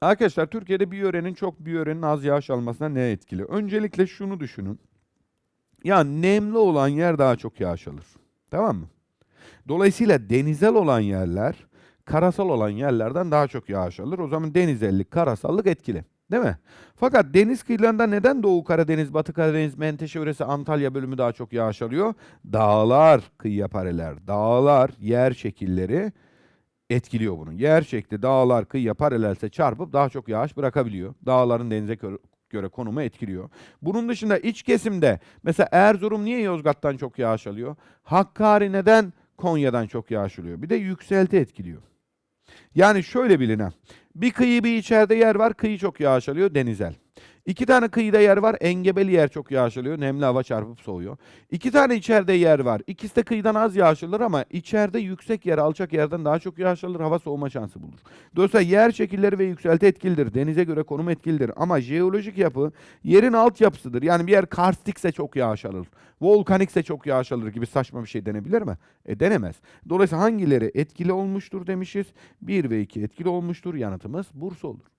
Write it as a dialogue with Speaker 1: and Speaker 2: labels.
Speaker 1: Arkadaşlar Türkiye'de bir yörenin çok bir yörenin az yağış almasına ne etkili? Öncelikle şunu düşünün. Ya nemli olan yer daha çok yağış alır. Tamam mı? Dolayısıyla denizel olan yerler karasal olan yerlerden daha çok yağış alır. O zaman denizellik, karasallık etkili. Değil mi? Fakat deniz kıyılarında neden Doğu Karadeniz, Batı Karadeniz, Menteşe yöresi, Antalya bölümü daha çok yağış alıyor? Dağlar kıyıya pareler, dağlar, yer şekilleri etkiliyor bunu. Yer şekli dağlar kıyıya paralelse çarpıp daha çok yağış bırakabiliyor. Dağların denize gö- göre konumu etkiliyor. Bunun dışında iç kesimde mesela Erzurum niye Yozgat'tan çok yağış alıyor? Hakkari neden Konya'dan çok yağış alıyor? Bir de yükselti etkiliyor. Yani şöyle bilin ha. Bir kıyı bir içeride yer var. Kıyı çok yağış alıyor. Denizel. İki tane kıyıda yer var. Engebeli yer çok yağış alıyor. Nemli hava çarpıp soğuyor. İki tane içeride yer var. İkisi de kıyıdan az yağış ama içeride yüksek yer, alçak yerden daha çok yağış alır. Hava soğuma şansı bulur. Dolayısıyla yer şekilleri ve yükselti etkilidir. Denize göre konum etkilidir. Ama jeolojik yapı yerin altyapısıdır. Yani bir yer karstikse çok yağış alır. Volkanikse çok yağış alır gibi saçma bir şey denebilir mi? E denemez. Dolayısıyla hangileri etkili olmuştur demişiz. 1 ve 2 etkili olmuştur. Yanıtımız Bursa olur.